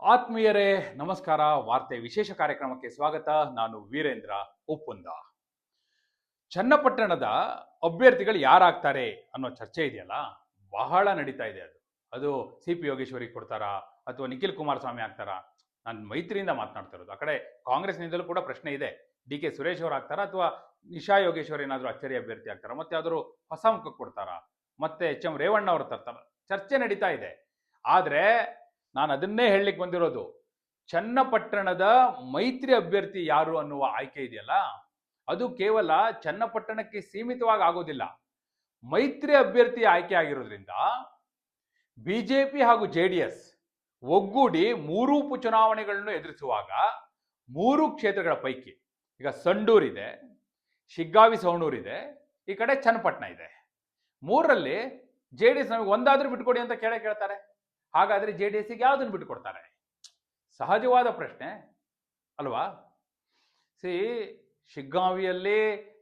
ಆತ್ಮೀಯರೇ, ನಮಸ್ಕಾರ. ವಾರ್ತೆ ವಿಶೇಷ ಕಾರ್ಯಕ್ರಮಕ್ಕೆ ಸ್ವಾಗತ. ನಾನು ವೀರೇಂದ್ರ ಉಪ್ಪುಂದ. ಚನ್ನಪಟ್ಟಣದ ಅಭ್ಯರ್ಥಿಗಳು ಯಾರಾಗ್ತಾರೆ ಅನ್ನೋ ಚರ್ಚೆ ಇದೆಯಲ್ಲ? ಬಹಳ ನಡೀತಾ ಇದೆ ಅದು. ಅದು ಸಿ ಪಿ ಯೋಗೇಶ್ವರಿಗೆ ಕೊಡ್ತಾರಾ? ಅಥವಾ ನಿಖಿಲ್ ಕುಮಾರಸ್ವಾಮಿ ಆಗ್ತಾರಾ? ನಾನು ಮೈತ್ರಿಯಿಂದ ಮಾತನಾಡ್ತಾ ಇರೋದು ಆ ಕಡೆ ಕಾಂಗ್ರೆಸ್ನಿಂದಲೂ ಕೂಡ ಪ್ರಶ್ನೆ ಇದೆ. ಡಿ ಕೆ ಸುರೇಶ್ ಅವರು ಆಗ್ತಾರಾ? ಅಥವಾ ನಿಶಾ ಯೋಗೇಶ್ವರ್ ಏನಾದರೂ ಅಚ್ಚರಿ ಅಭ್ಯರ್ಥಿ ಆಗ್ತಾರಾ? ಮತ್ತೆ ಆದರೂ ಹೊಸ ಮುಖಕ್ಕೆ ಕೊಡ್ತಾರಾ? ಮತ್ತೆ ಎಚ್ ಎಂ ರೇವಣ್ಣ ಅವರು ತರ್ತಾರ ಚರ್ಚೆ ನಡೀತಾ ಇದೆ. ಆದ್ರೆ ನಾನು ಅದನ್ನೇ ಹೇಳಲಿಕ್ಕೆ ಬಂದಿರೋದು. ಚನ್ನಪಟ್ಟಣದ ಮೈತ್ರಿ ಅಭ್ಯರ್ಥಿ ಯಾರು ಅನ್ನುವ ಆಯ್ಕೆ ಇದೆಯಲ್ಲ? ಅದು ಕೇವಲ ಚನ್ನಪಟ್ಟಣಕ್ಕೆ ಸೀಮಿತವಾಗಿ ಆಗೋದಿಲ್ಲ. ಮೈತ್ರಿ ಅಭ್ಯರ್ಥಿ ಆಯ್ಕೆ ಆಗಿರೋದ್ರಿಂದ ಬಿಜೆಪಿ ಹಾಗೂ ಜೆ ಡಿ ಎಸ್ ಒಗ್ಗೂಡಿ ಮೂರೂ ಉಪಚುನಾವಣೆಗಳನ್ನು ಎದುರಿಸುವಾಗ ಮೂರು ಕ್ಷೇತ್ರಗಳ ಪೈಕಿ, ಈಗ ಸಂಡೂರಿದೆ ಶಿಗ್ಗಾವಿ ಸವಣೂರಿದೆ ಈ ಕಡೆ ಚನ್ನಪಟ್ಟಣ ಇದೆ. ಮೂರರಲ್ಲಿ ಜೆ ಡಿ ಎಸ್ ನಮಗೆ ಒಂದಾದ್ರೂ ಬಿಟ್ಕೊಡಿ ಅಂತ ಕೇಳೇ ಕೇಳ್ತಾರೆ. ಹಾಗಾದ್ರೆ ಜೆ ಡಿ ಎಸ್ಗೆ ಯಾವ್ದನ್ನು ಬಿಟ್ಕೊಡ್ತಾರೆ ಸಹಜವಾದ ಪ್ರಶ್ನೆ ಅಲ್ವಾ? ಸಿ ಶಿಗ್ಗಾವಿಯಲ್ಲಿ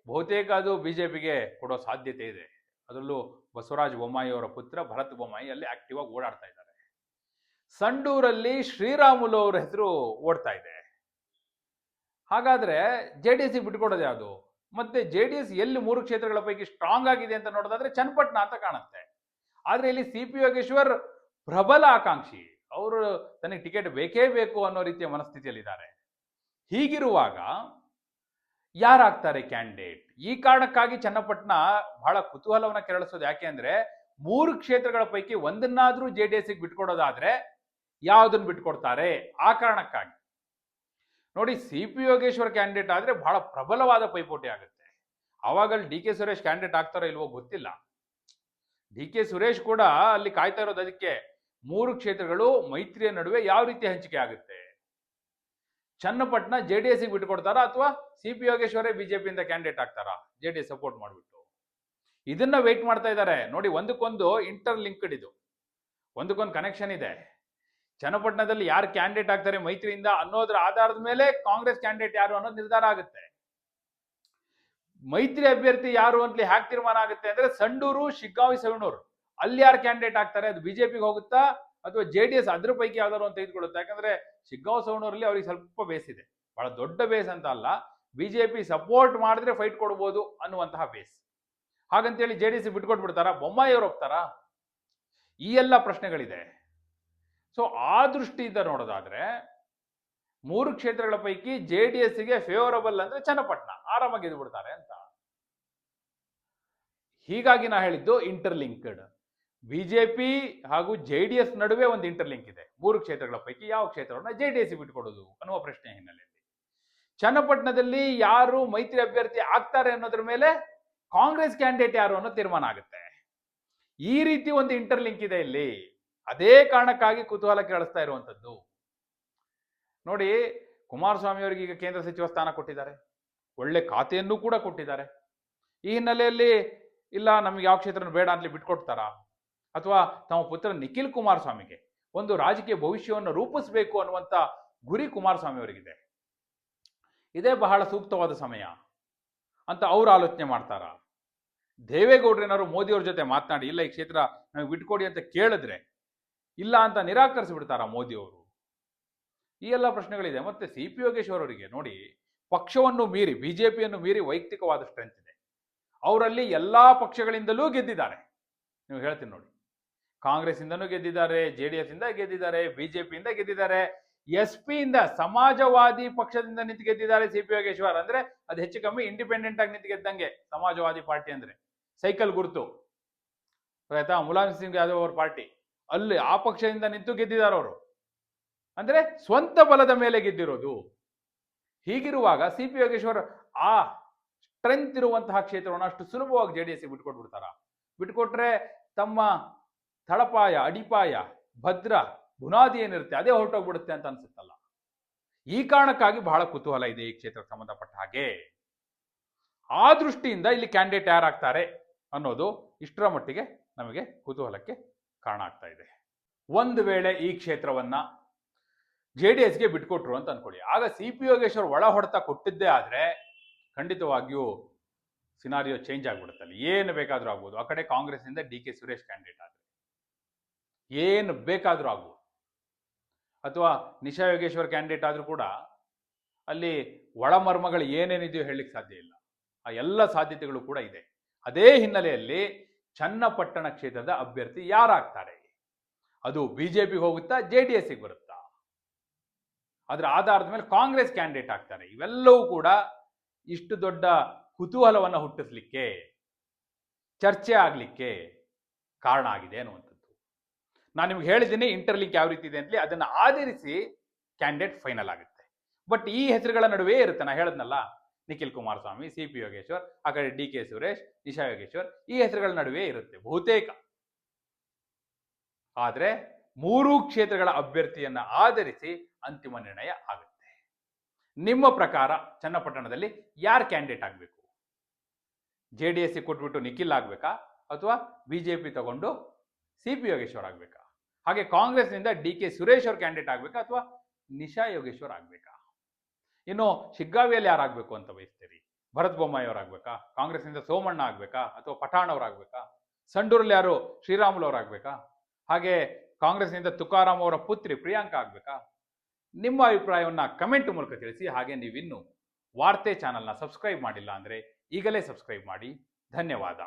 ಬಹುತೇಕ ಅದು ಬಿಜೆಪಿಗೆ ಕೊಡೋ ಸಾಧ್ಯತೆ ಇದೆ. ಅದರಲ್ಲೂ ಬಸವರಾಜ ಬೊಮ್ಮಾಯಿ ಅವರ ಪುತ್ರ ಭರತ್ ಬೊಮ್ಮಾಯಿ ಅಲ್ಲಿ ಆಕ್ಟಿವ್ ಆಗಿ ಓಡಾಡ್ತಾ ಇದ್ದಾರೆ. ಸಂಡೂರಲ್ಲಿ ಶ್ರೀರಾಮುಲು ಅವರ ಹೆಸರು ಓಡ್ತಾ ಇದೆ. ಹಾಗಾದ್ರೆ ಜೆ ಡಿ ಎಸ್ಗೆ ಬಿಟ್ಕೊಡೋದು ಯಾವುದು? ಮತ್ತೆ ಜೆ ಡಿ ಎಸ್ ಎಲ್ಲಿ ಮೂರು ಕ್ಷೇತ್ರಗಳ ಪೈಕಿ ಸ್ಟ್ರಾಂಗ್ ಆಗಿದೆ ಅಂತ ನೋಡೋದಾದ್ರೆ ಚನ್ನಪಟ್ಟಣ ಅಂತ ಕಾಣುತ್ತೆ. ಆದ್ರೆ ಇಲ್ಲಿ ಸಿ ಪಿ ಯೋಗೇಶ್ವರ್ ಪ್ರಬಲ ಆಕಾಂಕ್ಷಿ ಅವರು ತನಗೆ ಟಿಕೆಟ್ ಬೇಕೇ ಬೇಕು ಅನ್ನೋ ರೀತಿಯ ಮನಸ್ಥಿತಿಯಲ್ಲಿದ್ದಾರೆ. ಹೀಗಿರುವಾಗ ಯಾರಾಗ್ತಾರೆ ಕ್ಯಾಂಡಿಡೇಟ್? ಈ ಕಾರಣಕ್ಕಾಗಿ ಚನ್ನಪಟ್ಟಣ ಬಹಳ ಕುತೂಹಲವನ್ನ ಕೆರಳಿಸೋದು ಯಾಕೆ ಅಂದ್ರೆ, ಮೂರು ಕ್ಷೇತ್ರಗಳ ಪೈಕಿ ಒಂದನ್ನಾದ್ರೂ ಜೆ ಡಿ ಎಸ್ಗೆ ಬಿಟ್ಕೊಡೋದಾದ್ರೆ ಯಾವುದನ್ನು ಬಿಟ್ಕೊಡ್ತಾರೆ? ಆ ಕಾರಣಕ್ಕಾಗಿ. ನೋಡಿ, ಸಿ ಪಿ ಯೋಗೇಶ್ವರ್ ಕ್ಯಾಂಡಿಡೇಟ್ ಆದ್ರೆ ಬಹಳ ಪ್ರಬಲವಾದ ಪೈಪೋಟಿ ಆಗುತ್ತೆ. ಅವಾಗ ಡಿ ಕೆ ಸುರೇಶ್ ಕ್ಯಾಂಡಿಡೇಟ್ ಆಗ್ತಾರೋ ಇಲ್ವೋ ಗೊತ್ತಿಲ್ಲ. ಡಿ ಕೆ ಸುರೇಶ್ ಕೂಡ ಅಲ್ಲಿ ಕಾಯ್ತಾ ಇರೋದು ಅದಕ್ಕೆ ಮೂರು ಕ್ಷೇತ್ರಗಳು ಮೈತ್ರಿಯ ನಡುವೆ ಯಾವ ರೀತಿ ಹಂಚಿಕೆ ಆಗುತ್ತೆ? ಚನ್ನಪಟ್ಟಣ ಜೆ ಡಿ ಎಸ್ಗೆ ಬಿಟ್ಕೊಡ್ತಾರಾ ಅಥವಾ ಸಿ ಪಿ ಯೋಗೇಶ್ವರೇ ಬಿಜೆಪಿಯಿಂದ ಕ್ಯಾಂಡಿಡೇಟ್ ಆಗ್ತಾರಾ? ಜೆ ಡಿ ಎಸ್ ಸಪೋರ್ಟ್ ಮಾಡಿಬಿಟ್ಟು. ಇದನ್ನ ವೆಯ್ಟ್ ಮಾಡ್ತಾ ಇದ್ದಾರೆ ನೋಡಿ, ಒಂದಕ್ಕೊಂದು ಇಂಟರ್ ಲಿಂಕ್ಡ್ ಇದು. ಒಂದಕ್ಕೊಂದು ಕನೆಕ್ಷನ್ ಇದೆ. ಚನ್ನಪಟ್ಟಣದಲ್ಲಿ ಯಾರು ಕ್ಯಾಂಡಿಡೇಟ್ ಆಗ್ತಾರೆ ಮೈತ್ರಿಯಿಂದ ಅನ್ನೋದ್ರ ಆಧಾರದ ಮೇಲೆ ಕಾಂಗ್ರೆಸ್ ಕ್ಯಾಂಡಿಡೇಟ್ ಯಾರು ಅನ್ನೋದು ನಿರ್ಧಾರ ಆಗುತ್ತೆ. ಮೈತ್ರಿ ಅಭ್ಯರ್ಥಿ ಯಾರು ಅಂತ ಹ್ಯಾಕ್ ತೀರ್ಮಾನ ಆಗುತ್ತೆ ಅಂದ್ರೆ ಸಂಡೂರು, ಶಿಗ್ಗಾವಿ, ಸವಣೂರು. ಅಲ್ಲಿ ಯಾರು ಕ್ಯಾಂಡಿಡೇಟ್ ಆಗ್ತಾರೆ? ಅದು ಬಿಜೆಪಿಗೆ ಹೋಗುತ್ತಾ ಅಥವಾ ಜೆ ಡಿ ಎಸ್ ಅದ್ರ ಪೈಕಿ ಯಾವ್ದಾರು ಅಂತ ತೆಗೆದುಕೊಳ್ಳುತ್ತೆ? ಯಾಕಂದ್ರೆ ಶಿಗ್ಗಾಂವ್ ಸೌಣೂರಲ್ಲಿ ಅವ್ರಿಗೆ ಸ್ವಲ್ಪ ಬೇಸ್ ಇದೆ. ಬಹಳ ದೊಡ್ಡ ಬೇಸ್ ಅಂತ ಅಲ್ಲ, ಬಿಜೆಪಿ ಸಪೋರ್ಟ್ ಮಾಡಿದ್ರೆ ಫೈಟ್ ಕೊಡ್ಬೋದು ಅನ್ನುವಂತಹ ಬೇಸ್. ಹಾಗಂತೇಳಿ ಜೆ ಡಿ ಎಸ್ ಬಿಟ್ಕೊಟ್ಬಿಡ್ತಾರ? ಬೊಮ್ಮಾಯಿ ಅವ್ರು ಹೋಗ್ತಾರಾ? ಈ ಎಲ್ಲ ಪ್ರಶ್ನೆಗಳಿದೆ. ಸೊ ಆ ದೃಷ್ಟಿಯಿಂದ ನೋಡೋದಾದ್ರೆ ಮೂರು ಕ್ಷೇತ್ರಗಳ ಪೈಕಿ ಜೆ ಡಿ ಎಸ್ಗೆ ಫೇವರಬಲ್ ಅಂದ್ರೆ ಚನ್ನಪಟ್ಟಣ, ಆರಾಮಾಗಿ ಬಿಡ್ತಾರೆ ಅಂತ. ಹೀಗಾಗಿ ನಾ ಹೇಳಿದ್ದು ಇಂಟರ್ಲಿಂಕ್ಡ್ ಬಿಜೆಪಿ ಹಾಗೂ ಜೆ ಡಿ ಎಸ್ ನಡುವೆ ಒಂದು ಇಂಟರ್ಲಿಂಕ್ ಇದೆ. ಮೂರು ಕ್ಷೇತ್ರಗಳ ಪೈಕಿ ಯಾವ ಕ್ಷೇತ್ರವನ್ನು ಜೆ ಡಿ ಎಸ್ ಬಿಟ್ಕೊಡೋದು ಅನ್ನುವ ಪ್ರಶ್ನೆ ಹಿನ್ನೆಲೆಯಲ್ಲಿ. ಚನ್ನಪಟ್ಟಣದಲ್ಲಿ ಯಾರು ಮೈತ್ರಿ ಅಭ್ಯರ್ಥಿ ಆಗ್ತಾರೆ ಅನ್ನೋದ್ರ ಮೇಲೆ ಕಾಂಗ್ರೆಸ್ ಕ್ಯಾಂಡಿಡೇಟ್ ಯಾರು ಅನ್ನೋ ತೀರ್ಮಾನ ಆಗುತ್ತೆ. ಈ ರೀತಿ ಒಂದು ಇಂಟರ್ಲಿಂಕ್ ಇದೆ ಇಲ್ಲಿ. ಅದೇ ಕಾರಣಕ್ಕಾಗಿ ಕುತೂಹಲ ಕೇಳಿಸ್ತಾ ಇರುವಂತದ್ದು ನೋಡಿ, ಕುಮಾರಸ್ವಾಮಿ ಅವರಿಗೆ ಈಗ ಕೇಂದ್ರ ಸಚಿವ ಸ್ಥಾನ ಕೊಟ್ಟಿದ್ದಾರೆ. ಒಳ್ಳೆ ಖಾತೆಯನ್ನು ಕೂಡ ಕೊಟ್ಟಿದ್ದಾರೆ. ಈ ಹಿನ್ನೆಲೆಯಲ್ಲಿ, ಇಲ್ಲ, ನಮ್ಗೆ ಯಾವ ಕ್ಷೇತ್ರ ಬೇಡ ಅಂತಲಿ ಬಿಟ್ಕೊಡ್ತಾರಾ? ಅಥವಾ ತಮ್ಮ ಪುತ್ರ ನಿಖಿಲ್ ಕುಮಾರಸ್ವಾಮಿಗೆ ಒಂದು ರಾಜಕೀಯ ಭವಿಷ್ಯವನ್ನು ರೂಪಿಸಬೇಕು ಅನ್ನುವಂಥ ಗುರಿ ಕುಮಾರಸ್ವಾಮಿ ಅವರಿಗಿದೆ. ಇದೇ ಬಹಳ ಸೂಕ್ತವಾದ ಸಮಯ ಅಂತ ಅವರು ಆಲೋಚನೆ ಮಾಡ್ತಾರ. ದೇವೇಗೌಡರೇನಾದ್ರು ಮೋದಿಯವ್ರ ಜೊತೆ ಮಾತನಾಡಿ, ಇಲ್ಲ ಈ ಕ್ಷೇತ್ರ ನಮಗೆ ಬಿಟ್ಕೊಡಿ ಅಂತ ಕೇಳಿದ್ರೆ ಇಲ್ಲ ಅಂತ ನಿರಾಕರಿಸಿ ಬಿಡ್ತಾರ ಮೋದಿಯವರು? ಈ ಎಲ್ಲ ಪ್ರಶ್ನೆಗಳಿದೆ. ಮತ್ತೆ ಸಿ ಪಿ ಯೋಗೇಶ್ವರ್ ಅವರಿಗೆ ನೋಡಿ, ಪಕ್ಷವನ್ನು ಮೀರಿ, ಬಿಜೆಪಿಯನ್ನು ಮೀರಿ ವೈಯಕ್ತಿಕವಾದ ಸ್ಟ್ರೆಂತ್ ಇದೆ. ಅವರಲ್ಲಿ ಎಲ್ಲಾ ಪಕ್ಷಗಳಿಂದಲೂ ಗೆದ್ದಿದ್ದಾರೆ. ನೀವು ಹೇಳ್ತೀನಿ ನೋಡಿ. ಕಾಂಗ್ರೆಸ್ ಇಂದನೂ ಗೆದ್ದಿದ್ದಾರೆ, ಜೆ ಡಿ ಎಸ್ ಇಂದ ಗೆದ್ದಿದ್ದಾರೆ ಬಿಜೆಪಿಯಿಂದ ಗೆದ್ದಿದ್ದಾರೆ. ಎಸ್ ಪಿ ಇಂದ ಸಮಾಜವಾದಿ ಪಕ್ಷದಿಂದ ನಿಂತು ಗೆದ್ದಿದ್ದಾರೆ ಸಿ ಪಿ ಯೋಗೇಶ್ವರ್. ಅಂದ್ರೆ ಅದು ಹೆಚ್ಚು ಕಮ್ಮಿ ಇಂಡಿಪೆಂಡೆಂಟ್ ಆಗಿ ನಿಂತು ಗೆದ್ದಂಗೆ ಸಮಾಜವಾದಿ ಪಾರ್ಟಿ ಅಂದ್ರೆ. ಸೈಕಲ್ ಗುರುತು. ಆಯ್ತಾ? ಮುಲಾಯಂ ಸಿಂಗ್ ಯಾದವ್ ಅವ್ರ ಪಾರ್ಟಿ. ಅಲ್ಲಿ ಆ ಪಕ್ಷದಿಂದ ನಿಂತು ಗೆದ್ದಿದ್ದಾರೆ ಅವರು. ಅಂದ್ರೆ ಸ್ವಂತ ಬಲದ ಮೇಲೆ ಗೆದ್ದಿರೋದು. ಹೀಗಿರುವಾಗ ಸಿ ಪಿ ಯೋಗೇಶ್ವರ್ ಆ ಸ್ಟ್ರೆಂತ್ ಇರುವಂತಹ ಕ್ಷೇತ್ರವನ್ನು ಅಷ್ಟು ಸುಲಭವಾಗಿ ಜೆ ಡಿ ಎಸ್ ಬಿಟ್ಕೊಟ್ಬಿಡ್ತಾರ? ಬಿಟ್ಕೊಟ್ರೆ ತಮ್ಮ ತಳಪಾಯ, ಅಡಿಪಾಯ, ಭದ್ರ, ಬುನಾದಿ ಏನಿರುತ್ತೆ ಅದೇ ಹೊರಟೋಗ್ಬಿಡುತ್ತೆ ಅಂತ ಅನ್ಸುತ್ತಲ್ಲ. ಈ ಕಾರಣಕ್ಕಾಗಿ ಬಹಳ ಕುತೂಹಲ ಇದೆ ಈ ಕ್ಷೇತ್ರಕ್ಕೆ ಸಂಬಂಧಪಟ್ಟ ಹಾಗೆ. ಆ ದೃಷ್ಟಿಯಿಂದ ಇಲ್ಲಿ ಕ್ಯಾಂಡಿಡೇಟ್ ಯಾರಾಗ್ತಾರೆ ಅನ್ನೋದು ಇಷ್ಟರ ಮಟ್ಟಿಗೆ ನಮಗೆ ಕುತೂಹಲಕ್ಕೆ ಕಾರಣ ಆಗ್ತಾ ಇದೆ. ಒಂದು ವೇಳೆ ಈ ಕ್ಷೇತ್ರವನ್ನ ಜೆ ಡಿ ಎಸ್ಗೆ ಬಿಟ್ಕೊಟ್ರು ಅಂತ ಅನ್ಕೊಳ್ಳಿ. ಆಗ ಸಿ ಪಿ ಯೋಗೇಶ್ವರ್ ಒಳ ಹೊಡೆತ ಕೊಟ್ಟಿದ್ದೇ ಆದ್ರೆ ಖಂಡಿತವಾಗಿಯೂ ಸಿನಾರಿಯೋ ಚೇಂಜ್ ಆಗ್ಬಿಡುತ್ತಲ್ಲ. ಏನು ಬೇಕಾದ್ರೂ ಆಗ್ಬೋದು. ಆ ಕಡೆ ಕಾಂಗ್ರೆಸ್ನಿಂದ ಡಿ ಕೆ ಸುರೇಶ್ ಕ್ಯಾಂಡಿಡೇಟ್ ಆದ್ರೆ. ಏನು ಬೇಕಾದರೂ ಆಗು ಅಥವಾ ನಿಶಾ ಯೋಗೇಶ್ವರ್ ಕ್ಯಾಂಡಿಡೇಟ್ ಆದರೂ ಕೂಡ ಅಲ್ಲಿ ಒಳಮರ್ಮಗಳು ಏನೇನಿದೆಯೋ ಹೇಳಲಿಕ್ಕೆ ಸಾಧ್ಯ ಇಲ್ಲ. ಆ ಎಲ್ಲ ಸಾಧ್ಯತೆಗಳು ಕೂಡ ಇದೆ. ಅದೇ ಹಿನ್ನೆಲೆಯಲ್ಲಿ ಚನ್ನಪಟ್ಟಣ ಕ್ಷೇತ್ರದ ಅಭ್ಯರ್ಥಿ ಯಾರಾಗ್ತಾರೆ? ಅದು ಬಿಜೆಪಿಗೆ ಹೋಗುತ್ತಾ, ಜೆ ಡಿ ಎಸ್ಗೆ ಬರುತ್ತಾ? ಅದರ ಆಧಾರದ ಮೇಲೆ ಕಾಂಗ್ರೆಸ್ ಕ್ಯಾಂಡಿಡೇಟ್ ಆಗ್ತಾರೆ. ಇವೆಲ್ಲವೂ ಕೂಡ ಇಷ್ಟು ದೊಡ್ಡ ಕುತೂಹಲವನ್ನು ಹುಟ್ಟಿಸ್ಲಿಕ್ಕೆ, ಚರ್ಚೆ ಆಗಲಿಕ್ಕೆ ಕಾರಣ ಆಗಿದೆ ಅನ್ನುವಂಥದ್ದು. ನಾನು ನಿಮ್ಗೆ ಹೇಳಿದ್ದೀನಿ ಇಂಟರ್ಲಿಂಕ್ ಯಾವ ರೀತಿ ಇದೆ ಅಂತಲೇ ಅದನ್ನು ಆಧರಿಸಿ ಕ್ಯಾಂಡಿಡೇಟ್ ಫೈನಲ್ ಆಗುತ್ತೆ. ಬಟ್ ಈ ಹೆಸರುಗಳ ನಡುವೆ ಇರುತ್ತೆ, ನಾ ಹೇಳದ್ನಲ್ಲ, ನಿಖಿಲ್ ಕುಮಾರಸ್ವಾಮಿ ಸಿ ಪಿ ಯೋಗೇಶ್ವರ್, ಆ ಕಡೆ ಡಿ ಕೆ ಸುರೇಶ್, ನಿಶಾ ಯೋಗೇಶ್ವರ್, ಈ ಹೆಸರುಗಳ ನಡುವೆ ಇರುತ್ತೆ ಬಹುತೇಕ. ಆದರೆ ಮೂರೂ ಕ್ಷೇತ್ರಗಳ ಅಭ್ಯರ್ಥಿಯನ್ನ ಆಧರಿಸಿ ಅಂತಿಮ ನಿರ್ಣಯ ಆಗುತ್ತೆ. ನಿಮ್ಮ ಪ್ರಕಾರ ಚನ್ನಪಟ್ಟಣದಲ್ಲಿ ಯಾರು ಕ್ಯಾಂಡಿಡೇಟ್ ಆಗಬೇಕು? ಜೆ ಡಿ ಎಸ್ ಕೊಟ್ಬಿಟ್ಟು ನಿಖಿಲ್ ಆಗಬೇಕಾ? ಅಥವಾ ಬಿ ಜೆ ಪಿ ತಗೊಂಡು ಸಿ ಪಿ ಯೋಗೇಶ್ವರ್ ಆಗಬೇಕಾ? ಹಾಗೆ ಕಾಂಗ್ರೆಸ್ನಿಂದ ಡಿ ಕೆ ಸುರೇಶ್ ಅವ್ರ ಕ್ಯಾಂಡಿಡೇಟ್ ಆಗಬೇಕಾ ಅಥವಾ ನಿಶಾ ಯೋಗೇಶ್ವರ್ ಆಗಬೇಕಾ? ಇನ್ನು ಶಿಗ್ಗಾವಿಯಲ್ಲಿ ಯಾರಾಗಬೇಕು ಅಂತ ಬಯಸ್ತೀರಿ? ಭರತ್ ಬೊಮ್ಮಾಯಿ ಅವರಾಗಬೇಕಾ ಕಾಂಗ್ರೆಸ್ನಿಂದ ಸೋಮಣ್ಣ ಆಗಬೇಕಾ? ಅಥವಾ ಪಠಾಣ್ ಅವರಾಗಬೇಕಾ ಸಂಡೂರಲ್ಲಿ ಯಾರು ಶ್ರೀರಾಮುಲು ಅವರಾಗಬೇಕಾ ಹಾಗೆ ಕಾಂಗ್ರೆಸ್ನಿಂದ ತುಕಾರಾಮ್ ಅವರ ಪುತ್ರಿ ಪ್ರಿಯಾಂಕಾ ಆಗಬೇಕಾ? ನಿಮ್ಮ ಅಭಿಪ್ರಾಯವನ್ನು ಕಮೆಂಟ್ ಮೂಲಕ ತಿಳಿಸಿ, ಹಾಗೆ ನೀವಿನ್ನು ವಾರ್ತೆ ಚಾನಲ್ನ ಸಬ್ಸ್ಕ್ರೈಬ್ ಮಾಡಿಲ್ಲ ಅಂದರೆ ಈಗಲೇ ಸಬ್ಸ್ಕ್ರೈಬ್ ಮಾಡಿ. ಧನ್ಯವಾದ.